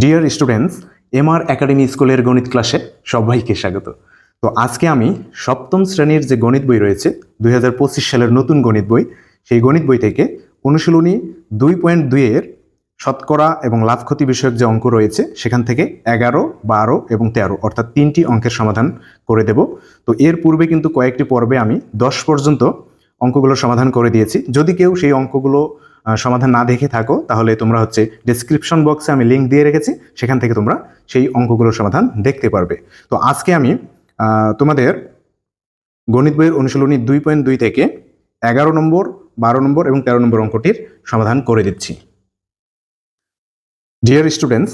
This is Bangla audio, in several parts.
ডিয়ার স্টুডেন্টস এমআর একাডেমি স্কুলের গণিত ক্লাসে সবাইকে স্বাগত। তো আজকে আমি সপ্তম শ্রেণির যে গণিত বই রয়েছে, দুই হাজার পঁচিশ সালের নতুন গণিত বই, সেই গণিত বই থেকে অনুশীলনী দুই পয়েন্ট দুইয়ের শতকরা এবং লাভ ক্ষতি বিষয়ক যে অঙ্ক রয়েছে, সেখান থেকে এগারো, বারো এবং তেরো, অর্থাৎ তিনটি অঙ্কের সমাধান করে দেব। তো এর পূর্বে কিন্তু কয়েকটি পর্বে আমি দশ পর্যন্ত অঙ্কগুলো সমাধান করে দিয়েছি। যদি কেউ সেই অঙ্কগুলো সমাধান না দেখে থাকো, তাহলে তোমরা হচ্ছে ডিসক্রিপশন বক্সে আমি লিঙ্ক দিয়ে রেখেছি, সেখান থেকে তোমরা সেই অঙ্কগুলোর সমাধান দেখতে পারবে। তো আজকে আমি তোমাদের গণিত বইয়ের অনুশীলনী দুই পয়েন্ট দুই থেকে এগারো নম্বর, বারো নম্বর এবং তেরো নম্বর অঙ্কটির সমাধান করে দিচ্ছি। ডিয়ার স্টুডেন্টস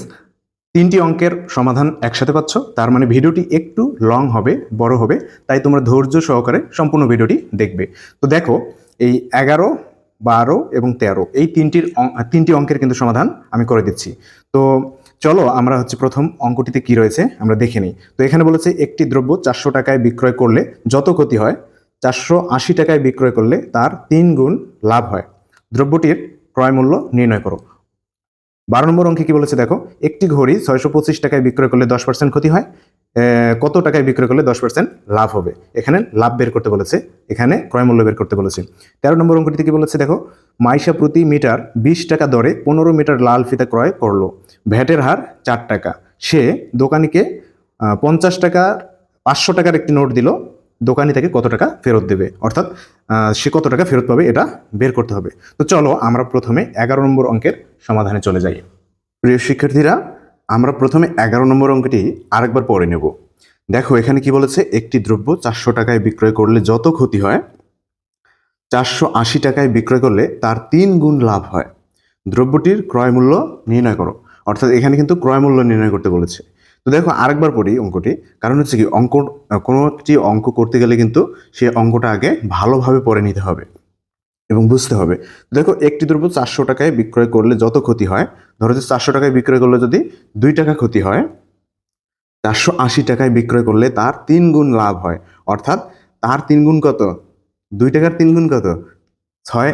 তিনটি অঙ্কের সমাধান একসাথে পাচ্ছ, তার মানে ভিডিওটি একটু লং হবে, বড় হবে, তাই তোমরা ধৈর্য সহকারে সম্পূর্ণ ভিডিওটি দেখবে। তো দেখো, এই এগারো বারো এবং তেরো। এই তিনটির তিনটি অঙ্কের কিন্তু সমাধান আমি করে দিচ্ছি। তো চলো আমরা হচ্ছে প্রথম অঙ্কটিতে কি রয়েছে আমরা দেখে নিই। তো এখানে বলেছে একটি দ্রব্য চারশো টাকায় বিক্রয় করলে যত ক্ষতি হয়, চারশো আশি টাকায় বিক্রয় করলে তার তিন গুণ লাভ হয়। দ্রব্যটির ক্রয় মূল্য নির্ণয় করো। বারো নম্বর অঙ্কে কি বলেছে দেখো, একটি ঘড়ি ছয়শো পঁচিশ টাকায় বিক্রয় করলে দশ পার্সেন্ট ক্ষতি হয় কত টাকায় বিক্রয় করলে দশ পার্সেন্ট লাভ হবে? এখানে লাভ বের করতে বলেছে, এখানে ক্রয় মূল্য বের করতে বলেছে। তেরো নম্বর অঙ্কটিতে কি বলেছে দেখো, মাইশা প্রতি মিটার বিশ টাকা দরে পনেরো মিটার লাল ফিতা ক্রয় করল, ভ্যাটের হার চার টাকা। সে দোকানিকে পঞ্চাশ টাকা, পাঁচশো টাকার একটি নোট দিল দোকানি তাকে কত টাকা ফেরত দেবে? অর্থাৎ সে কত টাকা ফেরত পাবে এটা বের করতে হবে। তো চলো আমরা প্রথমে এগারো নম্বর অঙ্কের সমাধানে চলে যাই। প্রিয় শিক্ষার্থীরা, আমরা প্রথমে এগারো নম্বর অঙ্কটি আরেকবার পড়ে নেব। দেখো, এখানে কি বলেছে? একটি দ্রব্য চারশো টাকায় বিক্রয় করলে যত ক্ষতি হয়, চারশো আশি টাকায় বিক্রয় করলে তার তিন গুণ লাভ হয়। দ্রব্যটির ক্রয় মূল্য নির্ণয় করো। অর্থাৎ এখানে কিন্তু ক্রয় মূল্য নির্ণয় করতে বলেছে। তো দেখো আরেকবার পড়ি অঙ্কটি। কারণ হচ্ছে কি অঙ্ক কোনো একটি অঙ্ক করতে গেলে কিন্তু সেই অঙ্কটা আগে ভালোভাবে পড়ে নিতে হবে এবং বুঝতে হবে। দেখো একটি দ্রব্য চারশো টাকায় বিক্রয় করলে যত ক্ষতি হয়, ধরো যে চারশো টাকায় বিক্রয় করলে যদি দুই টাকা ক্ষতি হয়, চারশো আশি টাকায় বিক্রয় করলে তার তিন গুণ লাভ হয়। অর্থাৎ তার তিন গুণ কত? দুই টাকার তিন গুণ কত? ছয়।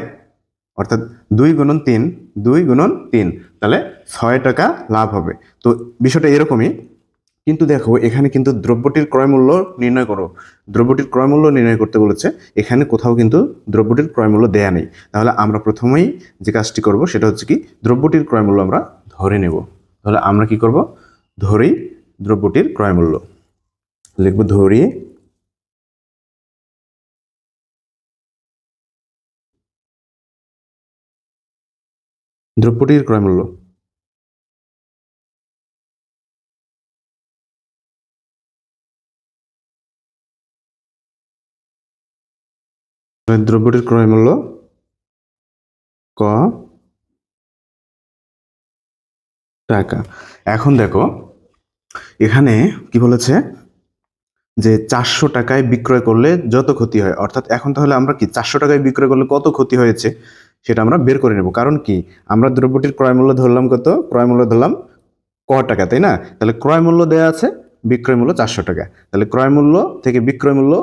অর্থাৎ দুই গুণন তিন, দুই গুণন তিন। তাহলে ছয় টাকা লাভ হবে। তো বিষয়টা এরকমই। কিন্তু দেখো, এখানে কিন্তু দ্রব্যটির ক্রয় মূল্য নির্ণয় করো। দ্রব্যটির ক্রয় মূল্য নির্ণয় করতে বলেছে, এখানে কোথাও কিন্তু দ্রব্যটির ক্রয় মূল্য দেয়া নেই। তাহলে আমরা প্রথমেই যে কাজটি করব, সেটা হচ্ছে কি, দ্রব্যটির ক্রয় মূল্য আমরা ধরে নেব। তাহলে আমরা কি করব? ধরি দ্রব্যটির ক্রয় মূল্য। লিখব ধরি দ্রব্যটির ক্রয় দ্রব্যটির ক্রয় মূল্য ক টাকা। এখন দেখো, এখানে কি বলেছে? যে চারশো টাকায় বিক্রয় করলে যত ক্ষতি হয়, অর্থাৎ এখন তাহলে আমরা কি চারশো টাকায় বিক্রয় করলে কত ক্ষতি হয়েছে সেটা আমরা বের করে নেব। কারণ কি? আমরা দ্রব্যটির ক্রয় মূল্য ধরলাম কত? ক্রয় মূল্য ধরলাম ক টাকা, তাই না? তাহলে ক্রয় মূল্য দেওয়া আছে, বিক্রয় মূল্য চারশো টাকা। তাহলে ক্রয় মূল্য থেকে বিক্রয় মূল্য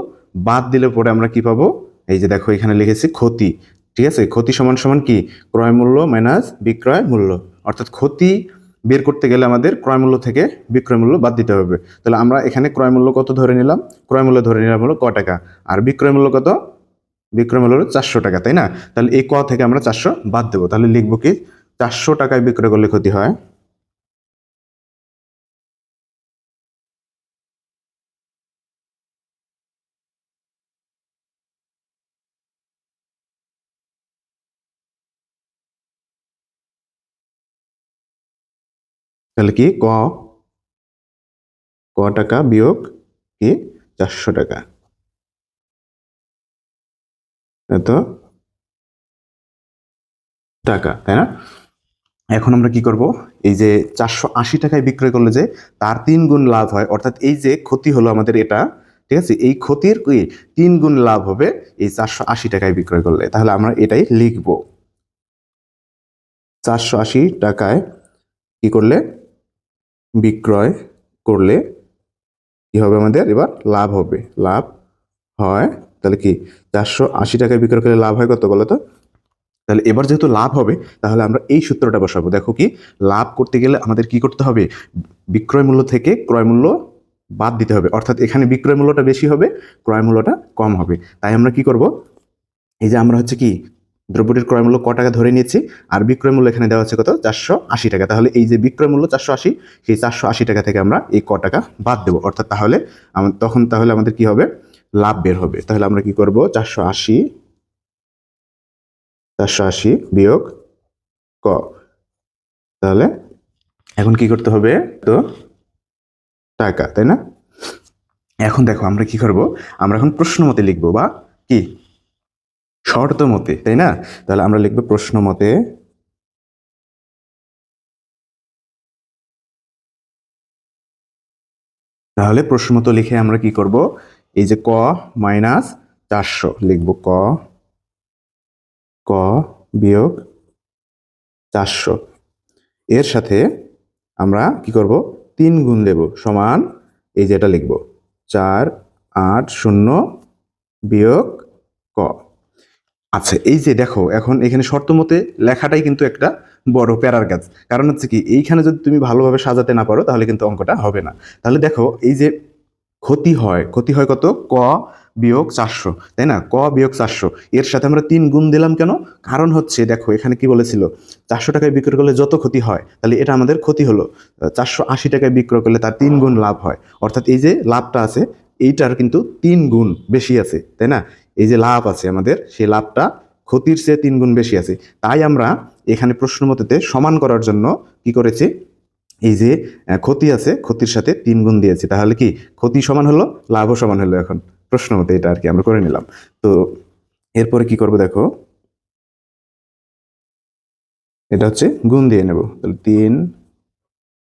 বাদ দিলে পরে আমরা কি পাবো? এই যে দেখো এখানে লিখেছি ক্ষতি, ঠিক আছে? ক্ষতি সমান সমান কি? ক্রয় মূল্য মাইনাস বিক্রয় মূল্য। অর্থাৎ ক্ষতি বের করতে গেলে আমাদের ক্রয় মূল্য থেকে বিক্রয় মূল্য বাদ দিতে হবে। তাহলে আমরা এখানে ক্রয় মূল্য কত ধরে নিলাম? ক্রয় মূল্য ধরে নিলাম হলো ক টাকা। আর বিক্রয় মূল্য কত? বিক্রয় মূল্য হলো চারশো টাকা, তাই না? তাহলে এই ক থেকে আমরা চারশো বাদ দেবো। তাহলে লিখব কি? চারশো টাকায় বিক্রয় করলে ক্ষতি হয় তাহলে কি? ক? ক টাকা বিয়োগ কি? চারশো টাকা। এত টাকা, তাই না? এখন আমরা কি করব? এই যে চারশো আশি টাকায় বিক্রয় করলে যে তার তিন গুণ লাভ হয়, অর্থাৎ এই যে ক্ষতি হলো আমাদের এটা, ঠিক আছে? এই ক্ষতির তিন গুণ লাভ হবে এই চারশো আশি টাকায় বিক্রয় করলে। তাহলে আমরা এটাই লিখব। চারশো আশি টাকায় কি করলে? বিক্রয় করলে কি হবে আমাদের? এবার লাভ হবে। লাভ হয়, তাহলে কি চারশো আশি টাকায় বিক্রয় করলে লাভ হয় কত বলো তো? তাহলে এবার যেহেতু লাভ হবে, তাহলে আমরা এই সূত্রটা বসাবো। দেখো কি, লাভ করতে গেলে আমাদের কি করতে হবে? বিক্রয় মূল্য থেকে ক্রয় মূল্য বাদ দিতে হবে। অর্থাৎ এখানে বিক্রয় মূল্যটা বেশি হবে, ক্রয় মূল্যটা কম হবে। তাই আমরা কি করব? এই যে আমরা হচ্ছে কি দ্রব্যটির ক্রয় মূল্য ক টাকা ধরে নিয়েছি, আর বিক্রয় মূল্য এখানে দেওয়া আছে কত? চারশো আশি টাকা। তাহলে এই যে বিক্রয় মূল্য চারশো আশি, সেই চারশো আশি টাকা থেকে আমরা এই ক টাকা বাদ দেবো। অর্থাৎ তাহলে তখন তাহলে আমাদের কি হবে? লাভ বের হবে। তাহলে আমরা কি করব? চারশো আশি চারশো আশি বিয়োগ ক। তাহলে এখন কি করতে হবে? তো টাকা, তাই না? এখন দেখো আমরা কি করব? আমরা এখন প্রশ্ন মতে লিখব বা কি? শর্ত মতে, তাই না? তাহলে আমরা লিখব প্রশ্ন মতে তাহলে প্রশ্ন মতো লিখে আমরা কি করব? এই যে ক মাইনাস চারশো লিখব ক ক বিয়োগ চারশো। এর সাথে আমরা কি করব? তিন গুণ দেব সমান এই যেটা লিখব, চার আট শূন্য বিয়োগ ক। আচ্ছা এই যে দেখো, এখন এখানে শর্ত মতে লেখাটাই কিন্তু একটা বড় প্যারার কাজ। কারণ হচ্ছে কি, এইখানে যদি তুমি ভালোভাবে সাজাতে না পারো, তাহলে কিন্তু অঙ্কটা হবে না। তাহলে দেখো, এই যে ক্ষতি হয় ক্ষতি হয় কত? ক বিয়োগ চারশো, তাই না? ক বিয়োগ চারশো। এর সাথে আমরা তিন গুণ দিলাম কেন? কারণ হচ্ছে, দেখো, এখানে কি বলেছিল? চারশো টাকায় বিক্রয় করলে যত ক্ষতি হয়, তাহলে এটা আমাদের ক্ষতি হলো। চারশো আশি টাকায় বিক্রয় করলে তার তিন গুণ লাভ হয়। অর্থাৎ এই যে লাভটা আছে, এইটার কিন্তু তিন গুণ বেশি আছে, তাই না? এই যে লাভ আছে আমাদের, সেই লাভটা ক্ষতির চেয়ে তিন গুণ বেশি আছে। তাই আমরা এখানে প্রশ্ন মতেতে সমান করার জন্য কি করেছি? এই যে ক্ষতি আছে, ক্ষতির সাথে তিন গুণ দিয়েছি। তাহলে কি ক্ষতি সমান হলো, লাভও সমান হলো এখন? প্রশ্ন মতে এটা আর কি আমরা করে নিলাম। তো এরপরে কি করব দেখো? এটা হচ্ছে গুণ দিয়ে নেব। তাহলে তিন,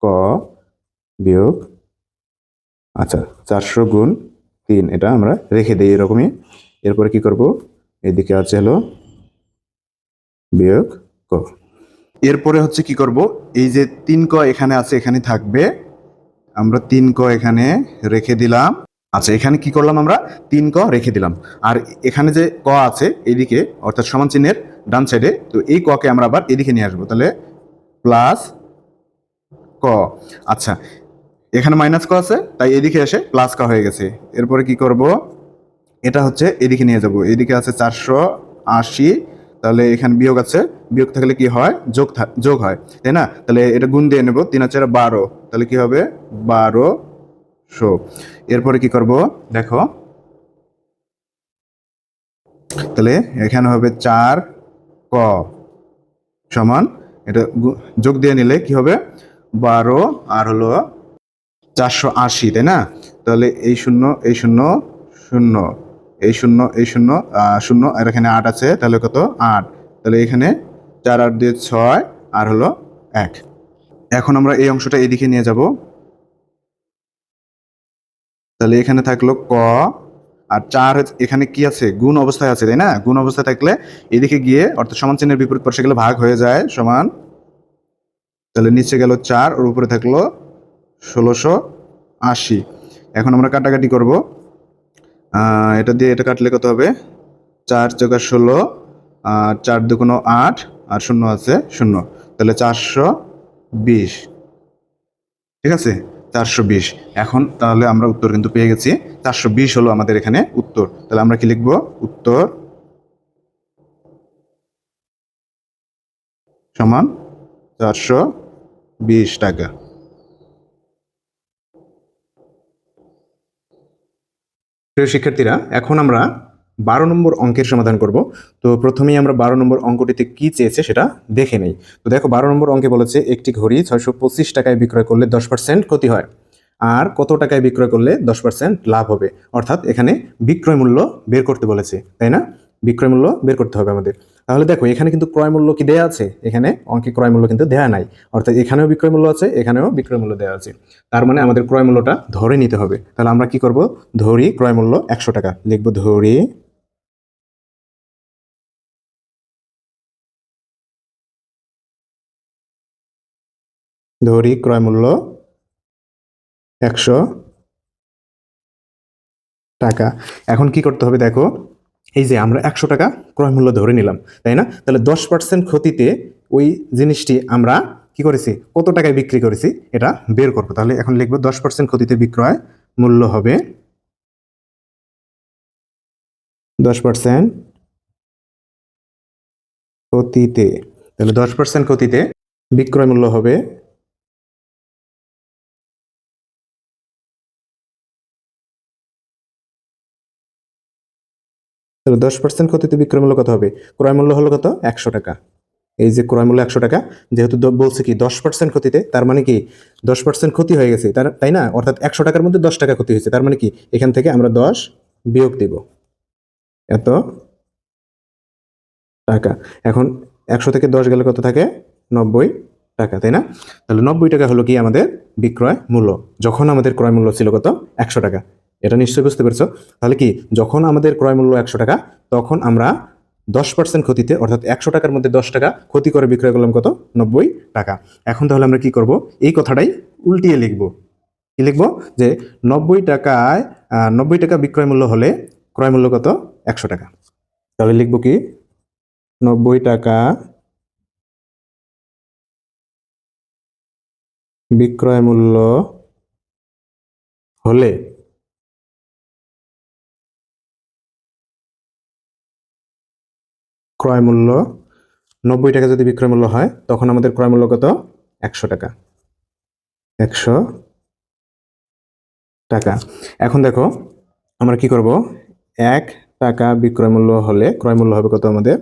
ক বিয়োগ আচ্ছা চারশো গুণ তিন, এটা আমরা রেখে দিই এরকমই। এরপরে কি করব? এদিকে আছে হলো বিয়োগ ক। এরপরে হচ্ছে কি করব? এই যে তিন ক এখানে আছে, এখানে থাকবে। আমরা তিন ক এখানে রেখে দিলাম। আচ্ছা এখানে কি করলাম আমরা? তিন ক রেখে দিলাম। আর এখানে যে ক আছে, এদিকে, অর্থাৎ সমান চিহ্নের ডান সাইডে তো এই ককে আমরা আবার এদিকে নিয়ে আসব। তাহলে প্লাস ক। আচ্ছা এখানে মাইনাস ক আছে, তাই এদিকে এসে প্লাস ক হয়ে গেছে। এরপরে কি করব? এটা হচ্ছে এদিকে নিয়ে যাব। এদিকে আছে চারশো আশি। তাহলে এখানে বিয়োগ আছে। বিয়োগ থাকলে কি হয়? যোগ যোগ হয়। তাই না? তাহলে এটা গুণ দিয়ে নেব। তিন হাজার বারো। তাহলে কি হবে? বারো শো এরপরে কি করব? দেখো। তাহলে এখানে হবে চার ক সমান। এটা যোগ দিয়ে নিলে কি হবে? বারো। আর হলো চারশো আশি। তাই না? তাহলে এই শূন্য এই শূন্য শূন্য। এই শূন্য এই শূন্য শূন্য, আর এখানে আট আছে, তাহলে কত? আট। তাহলে এখানে চার, আট দিয়ে ছয়, আর হলো এক। এখন আমরা এই অংশটা এদিকে নিয়ে যাব। তাহলে এখানে থাকল ক, আর চার এখানে কি আছে? গুণ অবস্থায় আছে, তাই না? গুণ অবস্থায় থাকলে এদিকে গিয়ে, অর্থাৎ সমান চিহ্নের বিপরীত পাশে গেলে ভাগ হয়ে যায়, সমান। তাহলে নিচে গেল চার, ওর উপরে থাকল ষোলোশো আশি। এখন আমরা কাটাকাটি করব। এটা দিয়ে এটা কাটলে কত হবে? চার চৌকা ষোলো, আর চার দুগুণ আট, আর শূন্য আছে, শূন্য। তাহলে চারশো বিশ। ঠিক আছে? চারশো বিশ। এখন তাহলে আমরা উত্তর কিন্তু পেয়ে গেছি। চারশো বিশ হলো আমাদের এখানে উত্তর। তাহলে আমরা কি লিখব? উত্তর সমান চারশো বিশ টাকা। প্রিয় শিক্ষার্থীরা, এখন আমরা বারো নম্বর অঙ্কের সমাধান করব। তো প্রথমেই আমরা বারো নম্বর অঙ্কটিতে কি চেয়েছে সেটা দেখে নেই। তো দেখো, বারো নম্বর অঙ্কে বলেছে, একটি ঘড়ি ছয়শো পঁচিশ টাকায় বিক্রয় করলে দশ পার্সেন্ট ক্ষতি হয়। আর কত টাকায় বিক্রয় করলে দশ পার্সেন্ট লাভ হবে? অর্থাৎ এখানে বিক্রয় মূল্য বের করতে বলেছে, তাই না? বিক্রয় মূল্য বের করতে হবে আমাদের। তাহলে দেখো, এখানে কিন্তু ক্রয় মূল্য কি দেয়া আছে? এখানে অঙ্কে ক্রয় মূল্য কিন্তু দেয়া নাই। অর্থাৎ এখানেও বিক্রয় মূল্য আছে, এখানেও বিক্রয় মূল্য দেওয়া আছে। তার মানে আমাদের ক্রয় মূল্যটা ধরে নিতে হবে। তাহলে আমরা কি করব? ধরি ক্রয় মূল্য একশো টাকা। লিখব ধরি ধরি ক্রয় মূল্য একশো টাকা। এখন কি করতে হবে দেখো? এই যে আমরা একশো টাকা ক্রয় মূল্য ধরে নিলাম, তাই না? তাহলে দশ পার্সেন্ট ক্ষতিতে ওই জিনিসটি আমরা কি করেছি? কত টাকায় বিক্রি করেছি? এটা বের করব। তাহলে এখন লিখব দশ পার্সেন্ট ক্ষতিতে বিক্রয় মূল্য হবে দশ পার্সেন্ট ক্ষতিতে। তাহলে দশ পার্সেন্ট ক্ষতিতে বিক্রয় মূল্য হবে তাহলে দশ পার্সেন্ট ক্ষতিতে বিক্রয় মূল্য কত হবে? ক্রয় মূল্য হলো কত? একশো টাকা। এই যে ক্রয় মূল্য একশো টাকা, যেহেতু বলছে কি দশ পার্সেন্ট ক্ষতিতে, তার মানে কি দশ পার্সেন্ট ক্ষতি হয়ে গেছে, তার তাই না? অর্থাৎ একশো টাকার মধ্যে দশ টাকা ক্ষতি হয়েছে, তার মানে কি এখান থেকে আমরা দশ বিয়োগ দিব। এত টাকা। এখন একশো থেকে দশ গেলে কত থাকে? নব্বই টাকা, তাই না? তাহলে নব্বই টাকা হলো কি আমাদের বিক্রয় মূল্য। যখন আমাদের ক্রয় মূল্য ছিল কত? একশো টাকা। এটা নিশ্চয়ই বুঝতে পেরেছ। তাহলে কি, যখন আমাদের ক্রয় মূল্য একশো টাকা, তখন আমরা দশ পার্সেন্ট ক্ষতিতে, অর্থাৎ একশো টাকার মধ্যে দশ টাকা ক্ষতি করে বিক্রয় করলাম কত? নব্বই টাকা। এখন তাহলে আমরা কি করব? এই কথাটাই উল্টিয়ে লিখব। কি লিখব? যে নব্বই টাকায় নব্বই টাকা বিক্রয় মূল্য হলে ক্রয় মূল্য কত? একশো টাকা। তাহলে লিখব কি? নব্বই টাকা বিক্রয় মূল্য হলে ক্রয় মূল্য নব্বই টাকা যদি বিক্রয় মূল্য হয়, তখন আমাদের ক্রয় মূল্য কত? একশো টাকা। একশো টাকা। এখন দেখো, আমরা কি করব? এক টাকা বিক্রয় মূল্য হলে ক্রয় মূল্য হবে কত আমাদের?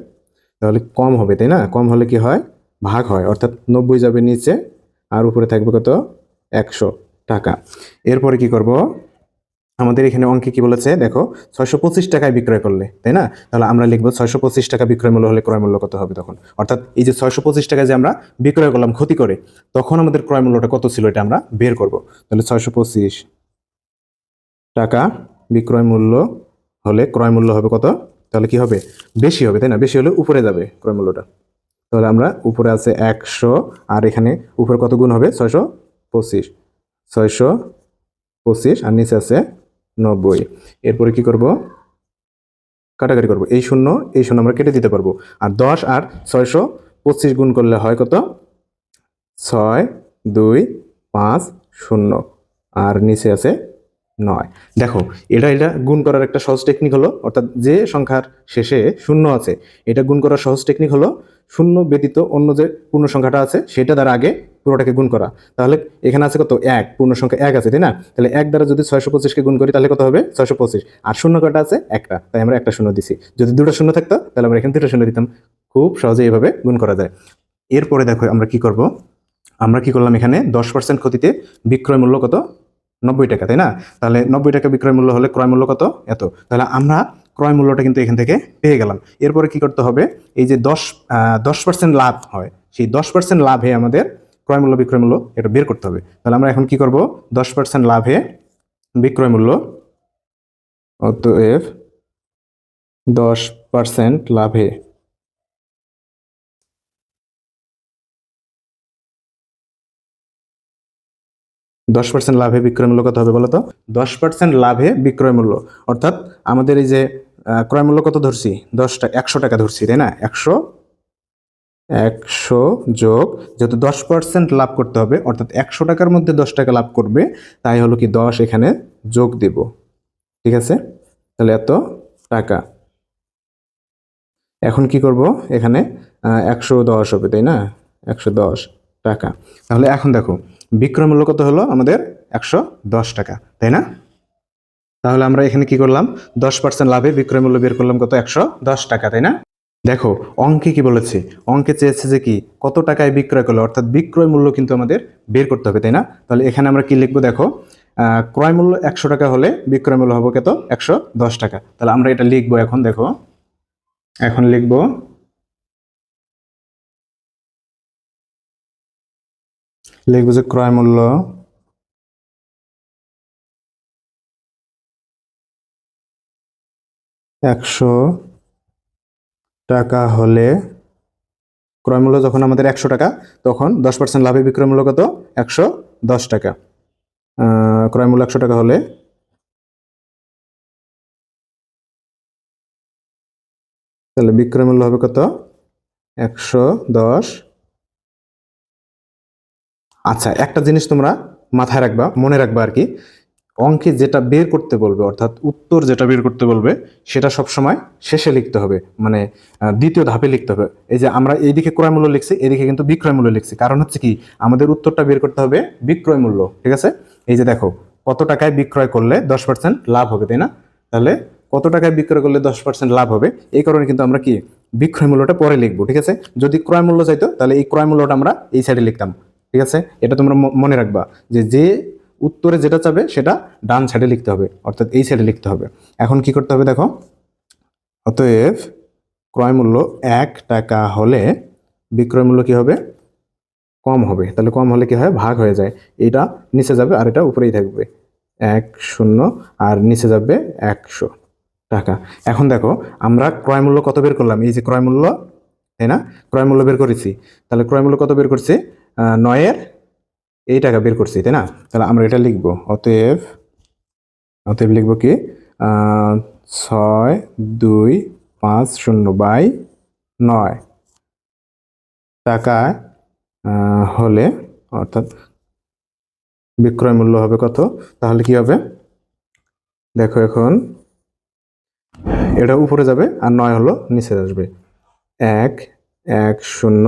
তাহলে কম হবে, তাই না? কম হলে কি হয়? ভাগ হয়। অর্থাৎ নব্বই যাবে নিচে, আর উপরে থাকবে কত? একশো টাকা। এরপরে কি করব? আমাদের এখানে অঙ্কে কি বলেছে? দেখো, ছয়শো পঁচিশ টাকায় বিক্রয় করলে, তাই না? তাহলে আমরা লিখব ছয়শো পঁচিশ টাকা বিক্রয় মূল্য হলে ক্রয় মূল্য কত হবে তখন? অর্থাৎ এই যে ছয়শো পঁচিশ টাকা যে আমরা বিক্রয় করলাম, ক্ষতি করে, তখন আমাদের ক্রয় মূল্যটা কত ছিল এটা আমরা বের করব। তাহলে ছয়শো পঁচিশ টাকা বিক্রয় মূল্য হলে ক্রয় মূল্য হবে কত? তাহলে কি হবে? বেশি হবে, তাই না? বেশি হলে উপরে যাবে ক্রয় মূল্যটা। তাহলে আমরা উপরে আছে একশো, আর এখানে উপরে কত গুণ হবে? ছয়শো পঁচিশ। ছয়শো পঁচিশ, আর নিচে আছে নব্বই। এরপরে কি করব? কাটাকাটি করব। এই শূন্য এই শূন্য আমরা কেটে দিতে পারব। আর দশ আর ছয়শো পঁচিশ গুণ করলে হয় কত? ছয়, দুই, পাঁচ, শূন্য। আর নিচে আছে নয়। দেখো, এটা এটা গুণ করার একটা সহজ টেকনিক হলো, অর্থাৎ যে সংখ্যার শেষে শূন্য আছে, এটা গুণ করার সহজ টেকনিক হলো শূন্য ব্যতীত অন্য যে পূর্ণ সংখ্যাটা আছে, সেটা দ্বারা আগে পুরোটাকে গুণ করা। তাহলে এখানে আছে কত? এক, পূর্ণ সংখ্যা এক আছে, তাই না? তাহলে এক দ্বারা যদি ছয়শো পঁচিশকে গুণ করি, তাহলে কত হবে? ছয়শো পঁচিশ। আর শূন্য কটা আছে? একটা। তাই আমরা একটা শূন্য দিছি। যদি দুটো শূন্য থাকতো, তাহলে আমরা এখানে দুটো শূন্য দিতাম। খুব সহজে এইভাবে গুণ করা যায়। এরপরে দেখো আমরা কি করব? আমরা কি করলাম এখানে? দশ পার্সেন্ট ক্ষতিতে বিক্রয় মূল্য কত? নব্বই টাকা, তাই না? তাহলে নব্বই টাকা বিক্রয় মূল্য হলে ক্রয় মূল্য কত? এত। তাহলে আমরা ক্রয় মূল্যটা কিন্তু এখান থেকে পেয়ে গেলাম। এরপরে কি করতে হবে? এই যে দশ দশ পার্সেন্ট লাভ হয়, সেই দশ পার্সেন্ট লাভে আমাদের ক্রয় মূল্য, বিক্রয় মূল্য এটা বের করতে হবে। তাহলে আমরা এখন কি করব? দশ পার্সেন্ট লাভে বিক্রয় মূল্য, অতএব দশ পার্সেন্ট লাভে দশ পার্সেন্ট লাভে বিক্রয় মূল্য কত হবে বলো তো? দশ পার্সেন্ট লাভে বিক্রয় মূল্য। অর্থাৎ আমাদের এই যে ক্রয় মূল্য কত ধরছি? দশটা, একশো টাকা ধরছি, তাই না? একশো একশো যোগ, যেহেতু দশ পার্সেন্ট লাভ করতে হবে, অর্থাৎ একশো টাকার মধ্যে দশ টাকা লাভ করবে, তাই হলো কি দশ এখানে যোগ দেব। ঠিক আছে? তাহলে এত টাকা। এখন কি করব? এখানে একশো দশ হবে, তাই না? একশো দশ টাকা। তাহলে এখন দেখো বিক্রয় মূল্য কত হলো আমাদের একশো দশ টাকা, তাই না? তাহলে আমরা এখানে কি করলাম? দশ পার্সেন্ট লাভে বিক্রয় মূল্য বের করলাম কত? একশো দশ টাকা, তাই না? দেখো, অঙ্কে কি বলেছে? অঙ্কে চেয়েছে যে কি, কত টাকায় বিক্রয় করল, অর্থাৎ বিক্রয় মূল্য কিন্তু আমাদের বের করতে হবে, তাই না? তাহলে এখানে আমরা কি লিখব দেখো? ক্রয় মূল্য একশো টাকা হলে বিক্রয় মূল্য হবে কত? একশো দশ টাকা। তাহলে আমরা এটা লিখব এখন, দেখো। এখন লিখব লিখব যে ক্রয় মূল্য। একশো টাকা হলে ক্রয় মূল্য যখন আমাদের একশো টাকা তখন দশ পার্সেন্ট লাভে বিক্রয় মূল্য কত? একশো দশ টাকা। আহ, ক্রয় মূল্য একশো টাকা হলে তাহলে বিক্রয় মূল্য হবে কত? একশো দশ আচ্ছা একটা জিনিস তোমরা মাথায় রাখবা, মনে রাখবা আর কি। অঙ্কে যেটা বের করতে বলবে, অর্থাৎ উত্তর যেটা বের করতে বলবে, সেটা সবসময় শেষে লিখতে হবে। মানে দ্বিতীয় ধাপে লিখতে হবে। এই যে আমরা এইদিকে ক্রয় মূল্য লিখছি, এদিকে কিন্তু বিক্রয় মূল্য লিখছি। কারণ হচ্ছে কি, আমাদের উত্তরটা বের করতে হবে বিক্রয় মূল্য, ঠিক আছে? এই যে দেখো, কত টাকায় বিক্রয় করলে দশ পার্সেন্ট লাভ হবে, তাই না? তাহলে কত টাকায় বিক্রয় করলে দশ পার্সেন্ট লাভ হবে? এই কারণে কিন্তু আমরা কি, বিক্রয় মূল্যটা পরে লিখব, ঠিক আছে? যদি ক্রয় মূল্য চাইতো, তাহলে এই ক্রয় মূল্যটা আমরা এই সাইডে লিখতাম। ঠিক আছে? এটা তোমরা মনে রাখবা যে যে উত্তরে যেটা চাবে সেটা ডান সাইডে লিখতে হবে, অর্থাৎ এই সাইডে লিখতে হবে। এখন কি করতে হবে দেখো? অতএব ক্রয় মূল্য এক টাকা হলে বিক্রয় মূল্য কি হবে? কম হবে। তাহলে কম হলে কি হয়? ভাগ হয়ে যায়। এটা নিচে যাবে আর এটা উপরেই থাকবে। এক শূন্য আর নিচে যাবে একশো টাকা। এখন দেখো, আমরা ক্রয় মূল্য কত বের করলাম? এই যে ক্রয় মূল্য, তাই না? ক্রয় মূল্য বের করেছি। তাহলে ক্রয় মূল্য কত বের করছি? নয়ের এই টাকা বের করছি, তাই না? তাহলে আমরা এটা লিখব। অতএব অতএব লিখব কি? ছয়, দুই, পাঁচ, শূন্য বাই নয়। টাকা হলে, অর্থাৎ বিক্রয় মূল্য হবে কত? তাহলে কি হবে? দেখো এখন, এটা উপরে যাবে আর নয় হলো নিচে আসবে। এক এক, শূন্য,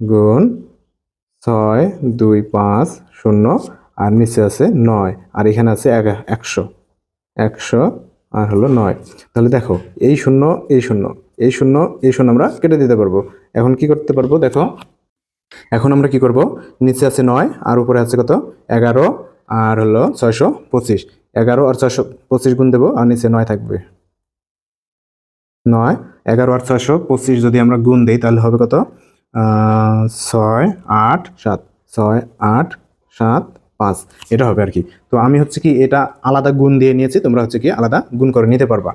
গুণ ছয়, দুই, পাঁচ, শূন্য, আর নিচে আছে নয়, আর এখানে আছে এক একশো। একশো আর হলো নয়। তাহলে দেখো, এই শূন্য এই শূন্য এই শূন্য এই শূন্য আমরা কেটে দিতে পারব। এখন কি করতে পারব? দেখো, এখন আমরা কি করব? নিচে আছে নয়, আর উপরে আছে কত? এগারো, আর হলো ছয়শো পঁচিশ। এগারো আর ছয়শো পঁচিশ গুণ দেবো, আর নিচে নয় থাকবে। নয়, এগারো আর ছয়শো পঁচিশ যদি আমরা গুণ দিই, তাহলে হবে কত? ছয়, আট, সাত, ছয়, আট, সাত, পাঁচ। এটা হবে আর কি। তো আমি হচ্ছে কি এটা আলাদা গুণ দিয়ে নিয়েছি, তোমরা হচ্ছে কি আলাদা গুণ করে নিতে পারবা।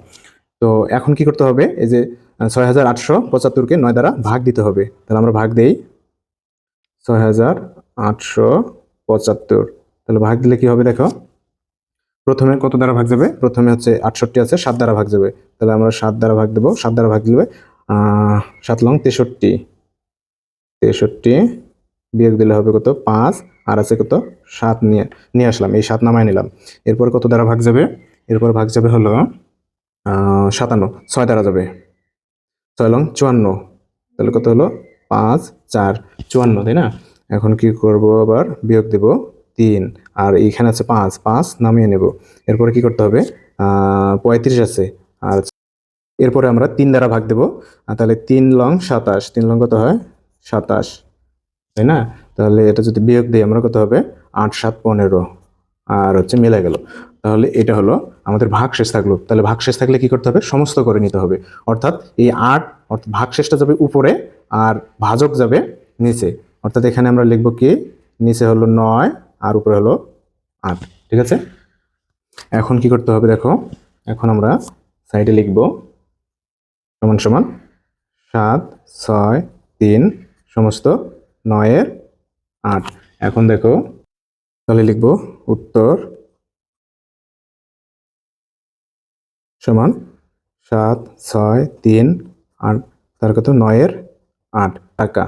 তো এখন কি করতে হবে? এই যে ছয় হাজার আটশো পঁচাত্তরকে নয় দ্বারা ভাগ দিতে হবে। তাহলে আমরা ভাগ দেই। ছয় হাজার আটশো পঁচাত্তর। তাহলে ভাগ দিলে কি হবে দেখো? প্রথমে কত দ্বারা ভাগ যাবে? প্রথমে হচ্ছে আটষট্টি আছে, সাত দ্বারা ভাগ যাবে। তাহলে আমরা সাত দ্বারা ভাগ দেবো। সাত দ্বারা ভাগ দিলে সাত লং তেষট্টি। তেষট্টি বিয়োগ দিলে হবে কত? পাঁচ। আর আছে কত? সাত নিয়ে নিয়ে আসলাম। এই সাত নামায় নিলাম। এরপর কত দ্বারা ভাগ যাবে? এরপর ভাগ যাবে হলো সাতান্ন। ছয় দ্বারা যাবে। ছয় লং চুয়ান্ন। তাহলে কত হলো? পাঁচ, চার, চুয়ান্ন, তাই না? এখন কি করব আবার? বিয়োগ দেব তিন। আর এইখানে আছে পাঁচ। পাঁচ নামিয়ে নেব। এরপরে কি করতে হবে? পঁয়ত্রিশ আছে। আর এরপরে আমরা তিন দ্বারা ভাগ দেব। তাহলে তিন লং সাতাশ। তিন লং কত হয়? সাতাশ, তাই না? তাহলে এটা যদি বিয়োগ দিই, আমরা কত হবে? আট, সাত, পনেরো। আর হচ্ছে মিলে গেল। তাহলে এটা হলো আমাদের ভাগ শেষ থাকল। তাহলে ভাগ শেষ থাকলে কি করতে হবে? সমস্ত করে নিতে হবে। অর্থাৎ এই আট, অর্থাৎ ভাগ শেষটা যাবে উপরে আর ভাজক যাবে নিচে। অর্থাৎ এখানে আমরা লিখব কি? নিচে হলো নয় আর উপরে হলো আট। ঠিক আছে? এখন কি করতে হবে দেখো? এখন আমরা সাইডে লিখব। সমান সমান সাত, ছয়, তিন সমস্ত নয়ের আট। এখন দেখো, তাহলে লিখব উত্তর সমান সাত, ছয়, তিন, আট, তার কত? নয়ের আট টাকা।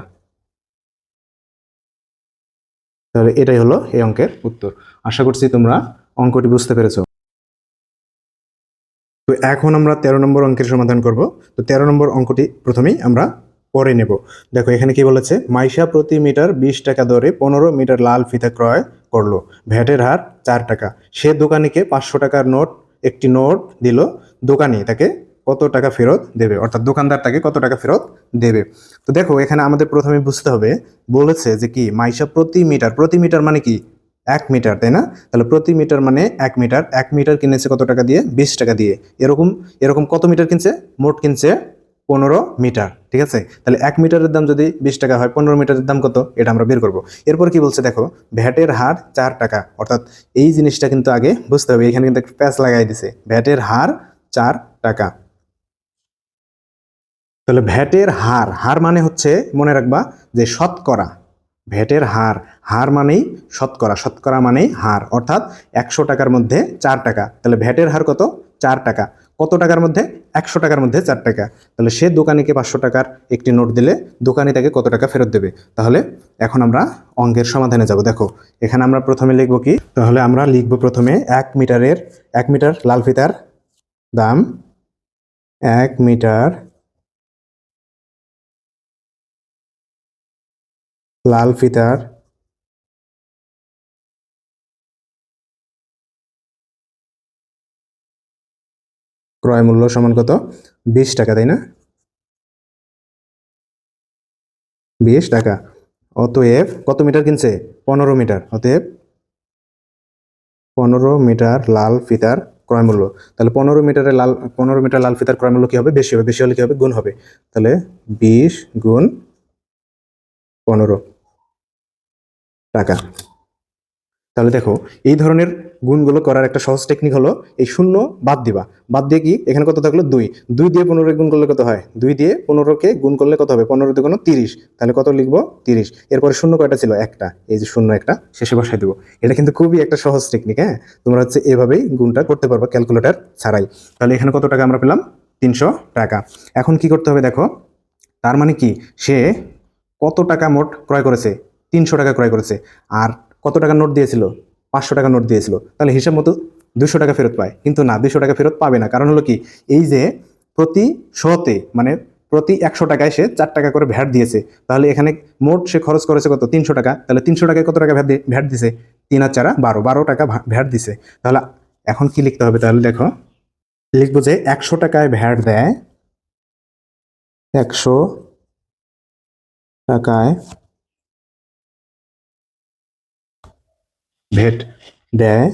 তাহলে এটাই হলো এই অঙ্কের উত্তর। আশা করছি তোমরা অঙ্কটি বুঝতে পেরেছ। তো এখন আমরা তেরো নম্বর অঙ্কের সমাধান করব। তো তেরো নম্বর অঙ্কটি প্রথমেই আমরা পরে নেব। দেখো, এখানে কি বলেছে? মাইশা প্রতি মিটার বিশ টাকা দরে পনেরো মিটার লাল ফিতা ক্রয় করল। ভ্যাটের হার চার টাকা। সে দোকানিকে পাঁচশো টাকার নোট, একটি নোট দিল। দোকানি তাকে কত টাকা ফেরত দেবে? অর্থাৎ দোকানদার তাকে কত টাকা ফেরত দেবে? তো দেখো, এখানে আমাদের প্রথমে বুঝতে হবে, বলেছে যে কি? মাইশা প্রতি মিটার প্রতি মিটার মানে কি? এক মিটার, তাই না? তাহলে প্রতি মিটার মানে এক মিটার। এক মিটার কিনেছে কত টাকা দিয়ে? বিশ টাকা দিয়ে। এরকম এরকম কত মিটার কিনছে? মোট কিনছে পনেরো মিটার, ঠিক আছে? তাহলে এক মিটারের দাম যদি বিশ টাকা হয়, পনেরো মিটারের দাম কত? এটা আমরা বের করব। এরপর কি বলছে দেখো, ভ্যাটের হার চার টাকা। অর্থাৎ এই জিনিসটা কিন্তু আগে বুঝতে হবে, এখানে কিন্তু একটা প্যাচ লাগাই দিছে। ভ্যাটের হার চার টাকা। তাহলে ভ্যাটের হার হার মানে হচ্ছে, মনে রাখবা যে শতকরা। ভ্যাটের হার হার মানেই শতকরা শতকরা মানেই হার। অর্থাৎ একশো টাকার মধ্যে চার টাকা। তাহলে ভ্যাটের হার কত? চার টাকা। কত টাকার মধ্যে? একশো টাকার মধ্যে চার টাকা। তাহলে সে দোকানিকে পাঁচশো টাকার একটি নোট দিলে দোকানি তাকে কত টাকা ফেরত দেবে? তাহলে এখন আমরা অঙ্কের সমাধানে যাব। দেখো, এখানে আমরা প্রথমে লিখব কি? তাহলে আমরা লিখব প্রথমে এক মিটারের, এক মিটার লাল ফিতার দাম, এক মিটার লাল ফিতার ক্রয় মূল্য সমান কত? বিশ টাকা, তাই না? বিশ টাকা। অতএব কত মিটার কিনছে? পনেরো মিটার। অতএব পনেরো মিটার লাল ফিতার ক্রয় মূল্য তাহলে পনেরো মিটারে লাল, পনেরো মিটার লাল ফিতার ক্রয় মূল্য কি হবে? বেশি হবে। বেশি হলে কী হবে? গুণ হবে। তাহলে বিশ গুণ পনেরো টাকা। তাহলে দেখো, এই ধরনের গুণগুলো করার একটা সহজ টেকনিক হলো এই শূন্য বাদ দিবা। বাদ দিয়ে কি? এখানে কত থাকল? দুই। দুই দিয়ে পনেরো গুণ করলে কত হয়? দুই দিয়ে পনেরোকে গুণ করলে কত হবে? পনেরো দিয়ে কোনো তিরিশ। তাহলে কত লিখব? তিরিশ। এরপরে শূন্য কয়টা ছিল? একটা। এই যে শূন্য একটা, শেষে বসাই দেবো। এটা কিন্তু খুবই একটা সহজ টেকনিক হ্যাঁ? তোমরা হচ্ছে এভাবেই গুণটা করতে পারবা ক্যালকুলেটর ছাড়াই। তাহলে এখানে কত টাকা আমরা পেলাম? তিনশো টাকা। এখন কি করতে হবে দেখো? তার মানে কি? সে কত টাকা মোট ক্রয় করেছে? তিনশো টাকা ক্রয় করেছে। আর কত টাকা নোট দিয়েছিল? পাঁচশো টাকা নোট দিয়েছিল। তাহলে হিসাব মতো দুশো টাকা ফেরত পায়। কিন্তু না, দুশো টাকা ফেরত পাবে না। কারণ হলো কি, এই যে প্রতি শোতে মানে প্রতি একশো টাকায় সে চার টাকা করে ভ্যাট দিয়েছে। তাহলে এখানে মোট সে খরচ করেছে কত? তিনশো টাকা। তাহলে তিনশো টাকায় কত টাকা ভ্যাট ভ্যাট দিছে? তিন আর চারা বারো। বারো টাকা ভ্যাট দিছে। তাহলে এখন কি লিখতে হবে? তাহলে দেখো, লিখব যে একশো টাকায় ভ্যাট দেয়, একশো টাকায় ভ্যাট দেয়।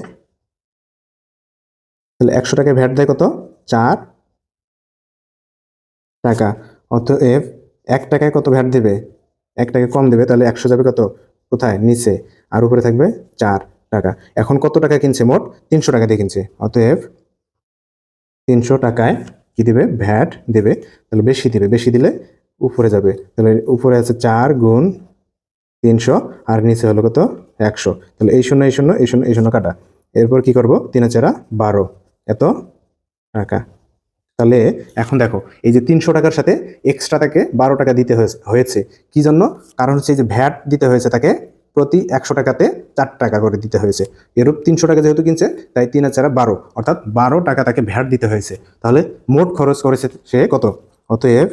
তাহলে একশো টাকায় ভ্যাট দেয় কত? চার টাকা। অতএব এক টাকায় কত ভ্যাট দেবে? এক টাকা কম দেবে, তাহলে একশো যাবে কত? কোথায়? নিচে। আর উপরে থাকবে চার টাকা। এখন কত টাকা কিনছে? মোট তিনশো টাকা দিয়ে কিনছে। অতএব তিনশো টাকায় কি দিবে? ভ্যাট দেবে। তাহলে বেশি দিবে। বেশি দিলে উপরে যাবে। তাহলে উপরে আছে চার গুণ তিনশো আর নিচে হলো কত? একশো। তাহলে এই শূন্য এই শূন্য এই শূন্য এই শূন্য কাটা। এরপর কি করব? তিন চারা বারো। এত? টাকা। তাহলে এখন দেখো, এই যে তিনশো টাকার সাথে এক্সট্রা তাকে বারো টাকা দিতে হয়েছে- কি জন্য? কারণ হচ্ছে যে ভ্যাট দিতে হয়েছে তাকে প্রতি একশো টাকাতে চার টাকা করে দিতে হয়েছে। এরূপ তিনশো টাকা যেহেতু কিনছে, তাই তিন চারা বারো। অর্থাৎ বারো টাকা তাকে ভ্যাট দিতে হয়েছে। তাহলে মোট খরচ করেছে সে কত? অতএব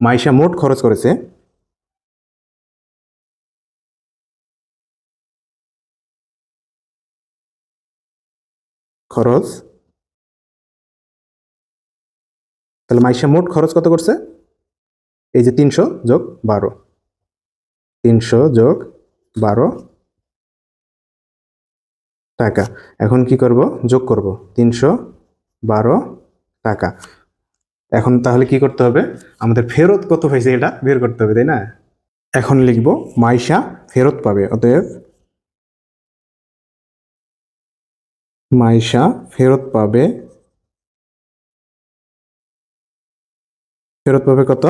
মাইশা মোট খরচ করেছে খরচ? তাহলে মাইশা মোট খরচ কত করছে? এই যে তিনশো যোগ বারো। তিনশো যোগ বারো টাকা। এখন কি করব? যোগ করব। তিনশো বারো টাকা। এখন তাহলে কি করতে হবে? আমাদের ফেরত কত হয়েছে এটা? বের করতে হবে, তাই না? এখন লিখব মাইশা ফেরত পাবে, অতএব মাইশা ফেরত পাবে। ফেরত পাবে কত?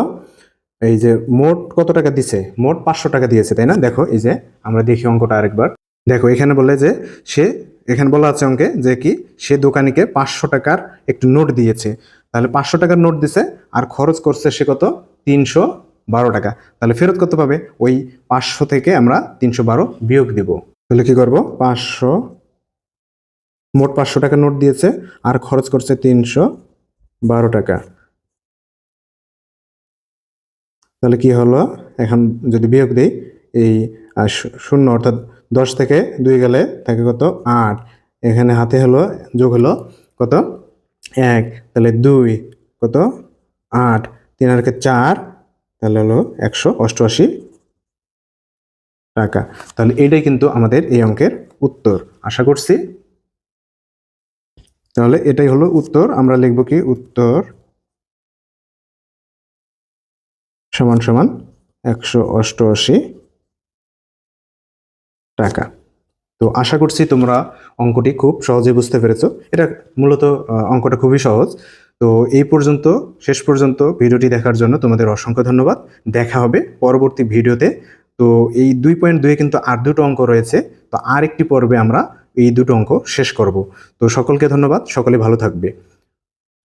এই যে মোট কত টাকা দিছে? মোট পাঁচশো টাকা দিয়েছে, তাই না? দেখো, এই যে আমরা দেখি অঙ্কটা আরেকবার। দেখো, এখানে বলে যে সে, এখানে বলা আছে অঙ্কে যে কি, সে দোকানিকে পাঁচশো টাকার একটু নোট দিয়েছে। তাহলে পাঁচশো টাকার নোট দিছে, আর খরচ করছে সে কত? তিনশো বারো টাকা। তাহলে ফেরত কত পাবে? ওই পাঁচশো থেকে আমরা তিনশো বারো বিয়োগ দিব। তাহলে কি করব? পাঁচশো মোট পাঁচশো টাকা নোট দিয়েছে, আর খরচ করছে তিনশো বারো টাকা। তাহলে কি হলো? এখন যদি বিয়োগ দিই, এই শূন্য অর্থাৎ দশ থেকে দুই গেলে থাকে কত? আট। এখানে হাতে হলো, যোগ হলো কত? এক। তাহলে দুই কত? আট। তিন আর একে চার, তাহলে হলো একশো অষ্টআশি টাকা। তাহলে এটাই কিন্তু আমাদের এই অঙ্কের উত্তর। আশা করছি তাহলে এটাই হলো উত্তর। আমরা লিখব কি? উত্তর সমান সমান একশো অষ্টআশি টাকা। তো আশা করছি তোমরা অঙ্কটি খুব সহজে বুঝতে পেরেছ। এটা মূলত অঙ্কটা খুবই সহজ। তো এই পর্যন্ত, শেষ পর্যন্ত ভিডিওটি দেখার জন্য তোমাদের অসংখ্য ধন্যবাদ। দেখা হবে পরবর্তী ভিডিওতে। তো এই দুই পয়েন্ট দুয়ে কিন্তু আর দুটো অঙ্ক রয়েছে। তো আর একটি পর্বে আমরা এই দুটো অঙ্ক শেষ করব। তো সকলকে ধন্যবাদ। সকলে ভালো থাকবে।